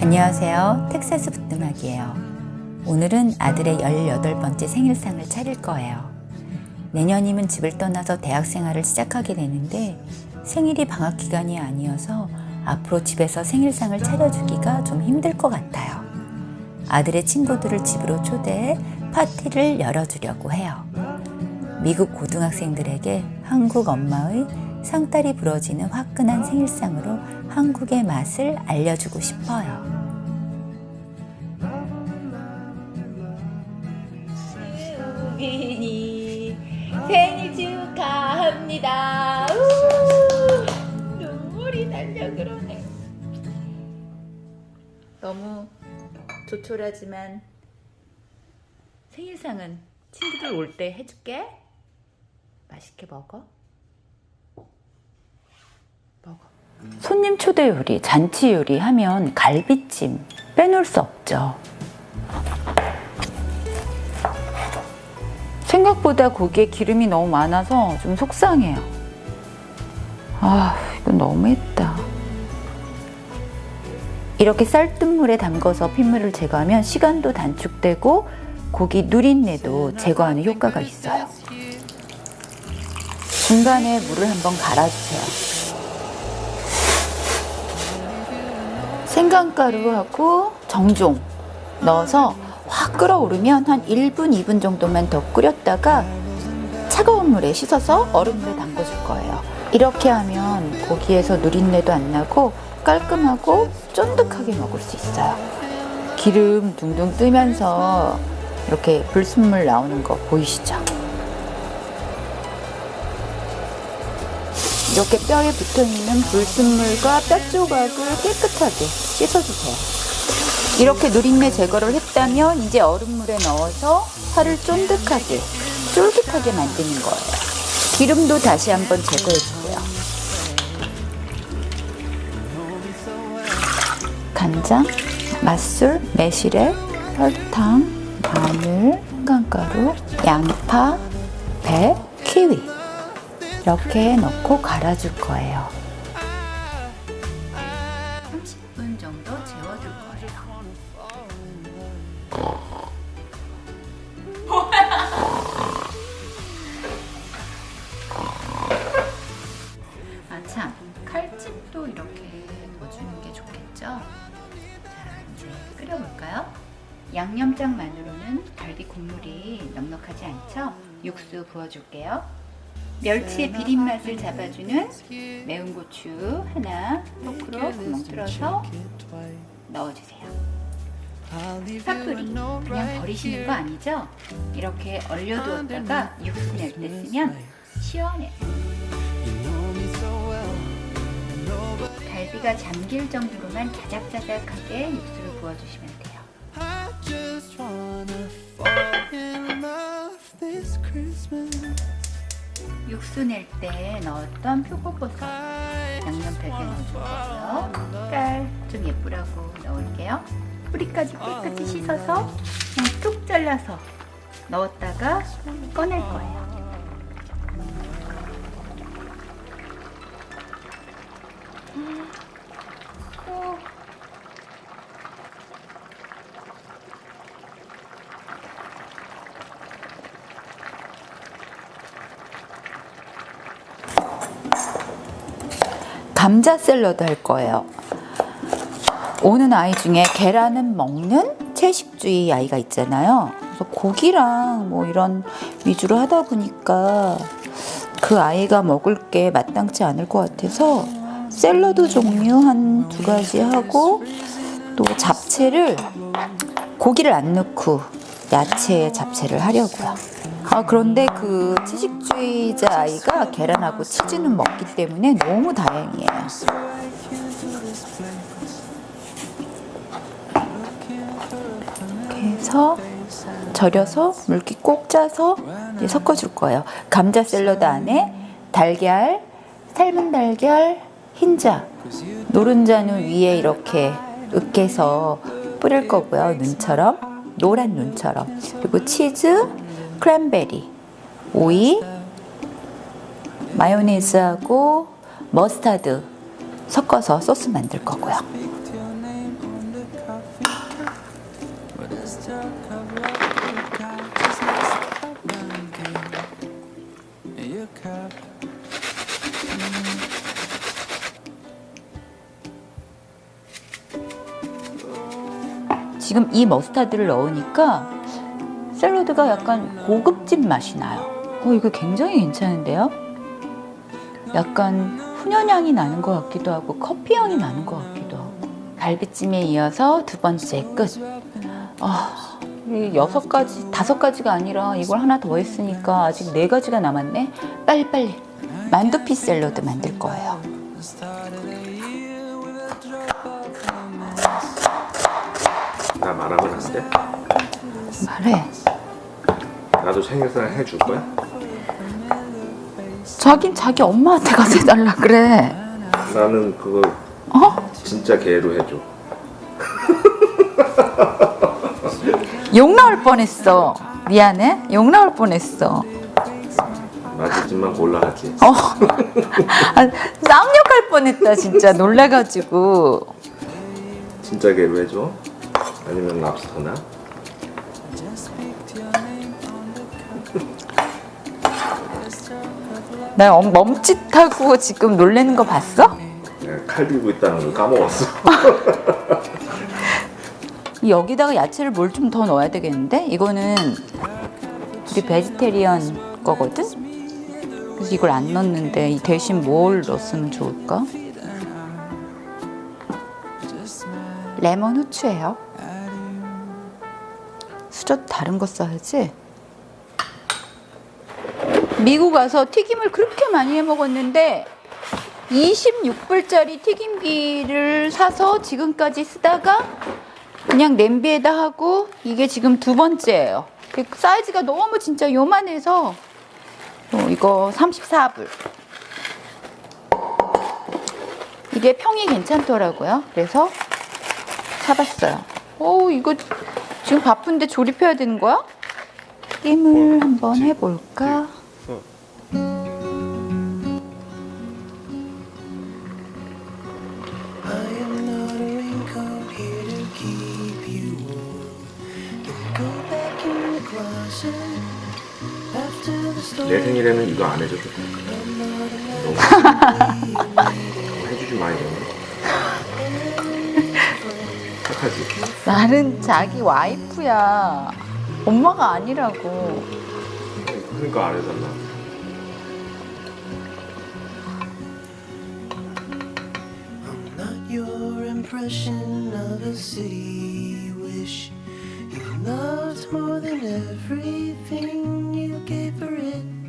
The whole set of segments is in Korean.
안녕하세요. 텍사스 부뚜막이에요. 오늘은 아들의 18번째 생일상을 차릴 거예요. 내년이면 집을 떠나서 대학 생활을 시작하게 되는데 생일이 방학 기간이 아니어서 앞으로 집에서 생일상을 차려주기가 좀 힘들 것 같아요. 아들의 친구들을 집으로 초대해 파티를 열어주려고 해요. 미국 고등학생들에게 한국 엄마의 상다리 부러지는 화끈한 생일상으로 한국의 맛을 알려주고 싶어요. 수빈이 생일 축하합니다. 우! 눈물이 날려 그러네. 너무 조촐하지만 생일상은 친구들 올 때 해줄게. 맛있게 먹어. 먹어. 손님 초대 요리, 잔치 요리 하면 갈비찜 빼놓을 수 없죠. 생각보다 고기에 기름이 너무 많아서 좀 속상해요. 아, 이건 너무했다. 이렇게 쌀뜨물에 담궈서 핏물을 제거하면 시간도 단축되고 고기 누린내도 제거하는 효과가 있어요. 중간에 물을 한번 갈아주세요. 생강가루하고 정종 넣어서 확 끓어오르면 한 1분, 2분 정도만 더 끓였다가 차가운 물에 씻어서 얼음물에 담궈줄 거예요. 이렇게 하면 고기에서 누린내도 안 나고 깔끔하고 쫀득하게 먹을 수 있어요. 기름 둥둥 뜨면서 이렇게 불순물 나오는 거 보이시죠? 이렇게 뼈에 붙어 있는 불순물과 뼈 조각을 깨끗하게 씻어주세요. 이렇게 누린내 제거를 했다면 이제 얼음물에 넣어서 살을 쫀득하게, 쫄깃하게 만드는 거예요. 기름도 다시 한번 제거해 주고요. 간장, 맛술, 매실액, 설탕, 마늘, 생강가루, 양파, 배, 키위 이렇게 넣고 갈아줄 거예요. 육수 부어줄게요. 멸치의 비린 맛을 잡아주는 매운 고추 하나 포크로 구멍 뚫어서 넣어주세요. 파프리 그냥 버리시는 거 아니죠? 이렇게 얼려두었다가 육수 낼 때 쓰면 시원해. 갈비가 잠길 정도로만 자작자작하게 육수를 부어주시면 돼요. 육수 낼 때 넣었던 표고버섯 양념팩에 넣어주고요. 색깔 좀 예쁘라고 넣을게요. 뿌리까지 깨끗이 씻어서 그냥 쭉 잘라서 넣었다가 꺼낼 거예요. 음, 오. 감자 샐러드 할 거예요. 오는 아이 중에 계란은 먹는 채식주의 아이가 있잖아요. 그래서 고기랑 뭐 이런 위주로 하다 보니까 그 아이가 먹을 게 마땅치 않을 것 같아서 샐러드 종류 한 두 가지 하고 또 잡채를 고기를 안 넣고 야채 잡채를 하려고요. 아 그런데 그 채식주의자 아이가 계란하고 치즈는 먹기 때문에 너무 다행이에요. 이렇게 해서 절여서 물기 꼭 짜서 섞어줄 거예요. 감자 샐러드 안에 달걀, 삶은 달걀, 흰자, 노른자는 위에 이렇게 으깨서 뿌릴 거고요. 눈처럼 노란 눈처럼 그리고 치즈, 크랜베리, 오이, 마요네즈하고 머스타드 섞어서 소스 만들 거고요. 지금 이 머스타드를 넣으니까 샐러드가 약간 고급진 맛이 나요. 어, 이거 굉장히 괜찮은데요? 약간 훈연향이 나는 것 같기도 하고 커피 향이 나는 것 같기도 하고 갈비찜에 이어서 두 번째 끝. 아, 이 여섯 가지, 다섯 가지가 아니라 이걸 하나 더 했으니까 아직 네 가지가 남았네. 빨리빨리 만두피 샐러드 만들 거예요. 나안 돼? 말해. 나도 생일상 해줄 거야? 자긴 자기 엄마한테 가서 해달라 그래. 나는 그거 어? 진짜 개로 해줘. 욕 나올 뻔했어. 미안해. 욕 나올 뻔했어. 맛있지만 골라 하지. 어. 아, 쌍욕할 뻔했다 진짜 놀래가지고. 진짜 개로 해줘? 아니면 랍스터나? 나 엄- 멈칫하고 지금 놀래는 거 봤어? 내가 칼 들고 있다는 걸 까먹었어. 여기다가 야채를 뭘 좀 더 넣어야 되겠는데? 이거는 우리 베지테리언 거거든? 그래서 이걸 안 넣었는데 이 대신 뭘 넣었으면 좋을까? 레몬 후추예요. 수저 다른 거 써야지. 미국 와서 튀김을 그렇게 많이 해 먹었는데 26불짜리 튀김기를 사서 지금까지 쓰다가 그냥 냄비에다 하고 이게 지금 두 번째예요. 그 사이즈가 너무 진짜 요만해서 어, 이거 34불. 이게 평이 괜찮더라고요. 그래서 사봤어요. 오 이거 지금 바쁜데 조립해야 되는 거야? 튀김을 한번 해볼까? 내 생일에는 이거 안 해줘도 돼. 너무 해주지 마 이거. 착하지? 나는 자기 와이프야. 엄마가 아니라고. 그러니까 안 해달라. I'm not your impression of a city wish. You loved more than everything you gave for it.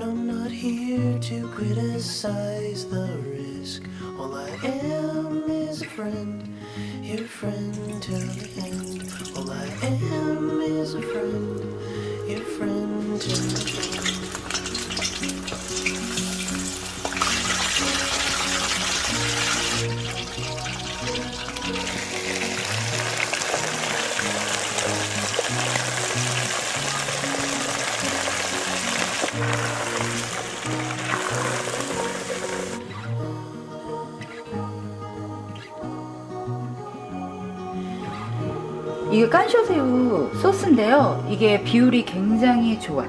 And I'm not here to criticize the risk. All I am is a friend, your friend till the end. All I am is a friend, your friend till the end. 이게 깐쇼새우 소스인데요. 이게 비율이 굉장히 좋아.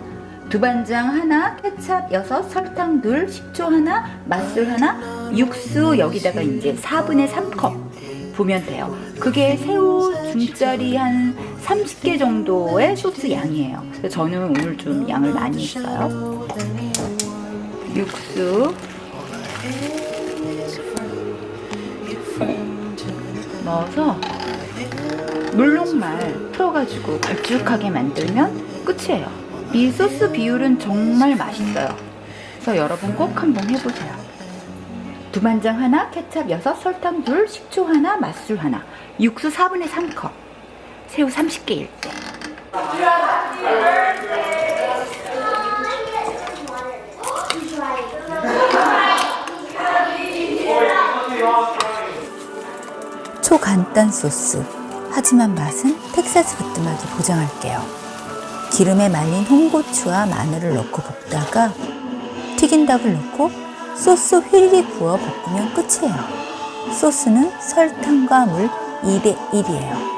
두반장 하나, 케찹 여섯, 설탕 둘, 식초 하나, 맛술 하나, 육수 여기다가 이제 4분의 3컵 부면 돼요. 그게 새우 중짜리 한 30개 정도의 소스 양이에요. 저는 오늘 좀 양을 많이 했어요. 육수 넣어서 물록말 풀어가지고 걸쭉하게 만들면 끝이에요. 이 소스 비율은 정말 맛있어요. 그래서 여러분 꼭 한번 해보세요. 두만장 하나, 케찹 여섯, 설탕 둘, 식초 하나, 맛술 하나, 육수 4분의 3컵, 새우 30개 일대. 초간단 소스 하지만 맛은 텍사스 부뚜막이 보장할게요. 기름에 말린 홍고추와 마늘을 넣고 볶다가 튀긴 닭을 넣고 소스 휘리리 부어 볶으면 끝이에요. 소스는 설탕과 물 2대 1이에요.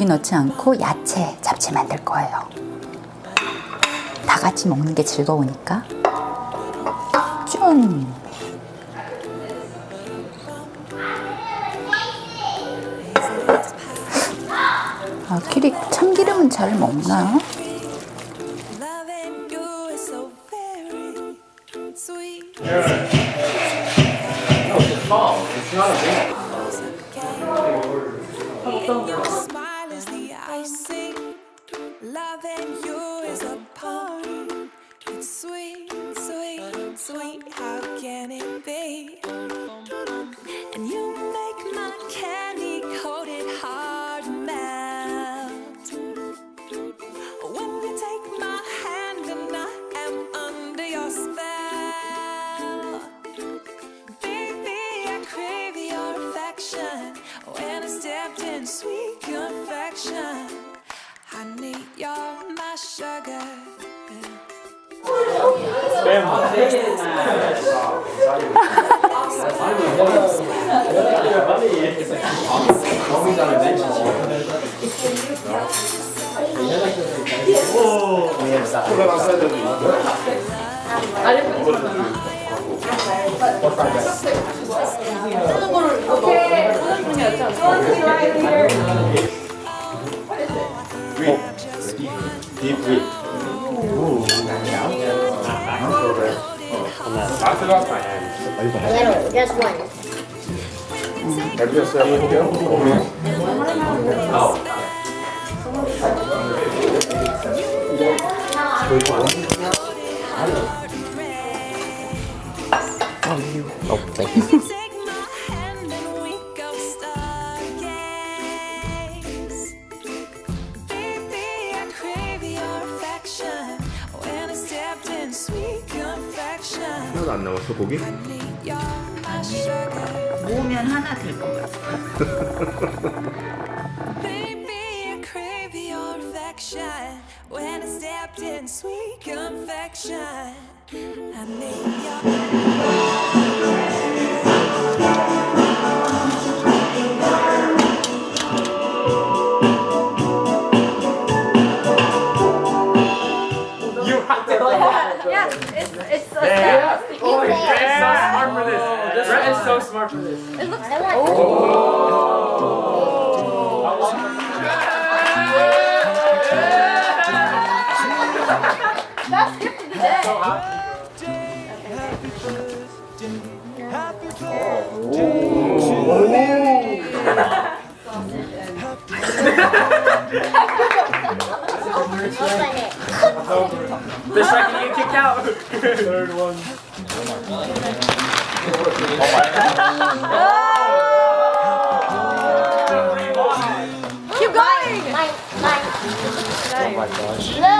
고기 넣지 않고 야채, 잡채 만들 거예요. 다 같이 먹는 게 즐거우니까. 쭌! 아, 키리 참기름은 잘 먹나? Loving Deep breath. Ooh. I forgot my hand. Little, just one. Have you? Oh. Oh, you. Oh, thank you. 하나도 안 남았어 고기? 모으면 하나 될 것 같아. Baby, I crave your affection. When I stepped in sweet confection, honey, you're smart Keep going. My, my. Oh my gosh.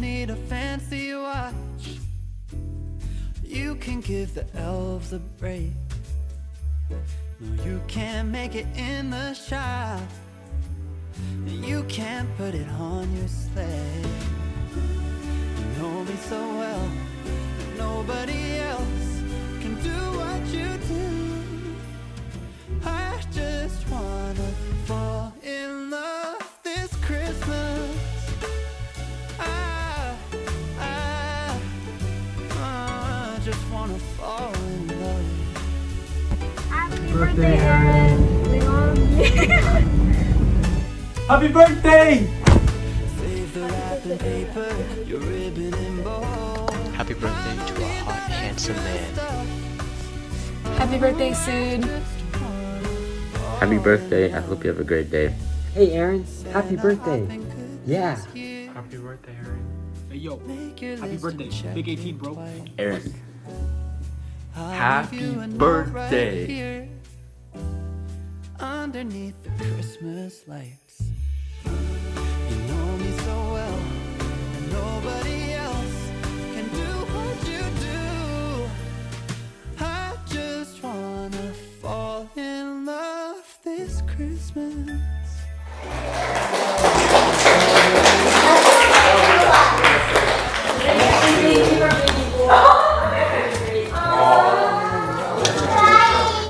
need a fancy watch. You can give the elves a break. No, you can't make it in the shop. You can't put it on your sleigh. You know me so well, that nobody else can do what you do. I just wanna fall birthday, Aaron. We love you. Happy birthday! Save the wrapping paper, your ribbon and bow. Happy birthday to a hot, handsome man. Happy birthday, Sood. Happy birthday. I hope you have a great day. Hey Aaron, happy birthday. Yeah. Happy birthday, Aaron. Hey yo, happy birthday. Big 18, bro. Aaron. Happy leave you birthday. Underneath the Christmas lights. You know me so well, and nobody else can do what you do. I just wanna fall in love this Christmas.